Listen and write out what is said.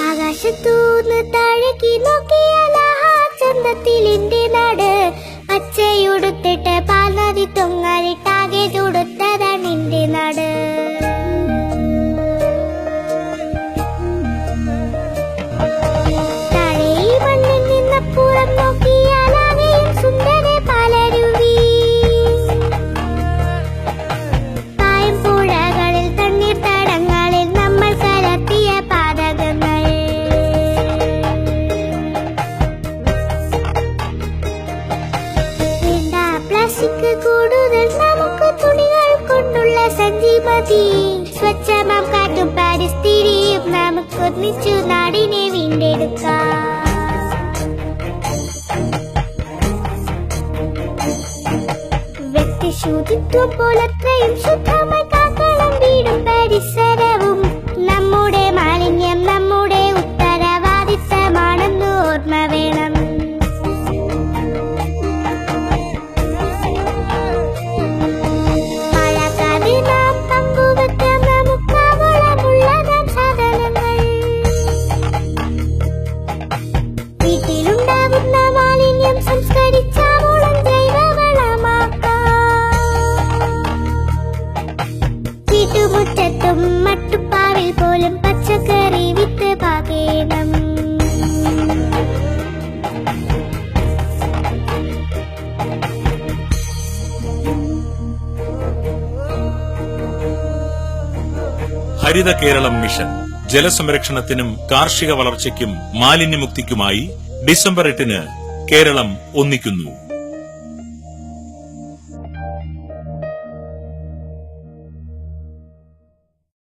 ആകാശത്തൂന്ന് താഴേക്ക് നോക്കിയാൽ ചന്തത്തിൽ എന്റെ നാട്. പച്ചയുടുത്തിട്ട് പാലാതി തൊങ്ങാലിട്ടാകെ മതി സ്വച്ഛമാം കാറ്റും പരിസ്ഥിതിയും നമുക്ക് ഒന്നിച്ചു നാടിനെ വീണ്ടെടുക്കാം. ശുചിത്വം പോലത്രയും ശുദ്ധമായി കാക്കളം വീടും പരിസരവും വീട്ടുമുറ്റത്തും മട്ടുപ്പാവിൽ പോലും പച്ചക്കറി വിത്ത് പാകേണം. ഹരിത കേരളം മിഷൻ. ജലസംരക്ഷണത്തിനും കാർഷിക വളർച്ചയ്ക്കും മാലിന്യമുക്തിക്കുമായി ഡിസംബർ എട്ടിന് കേരളം ഒന്നിക്കുന്നു.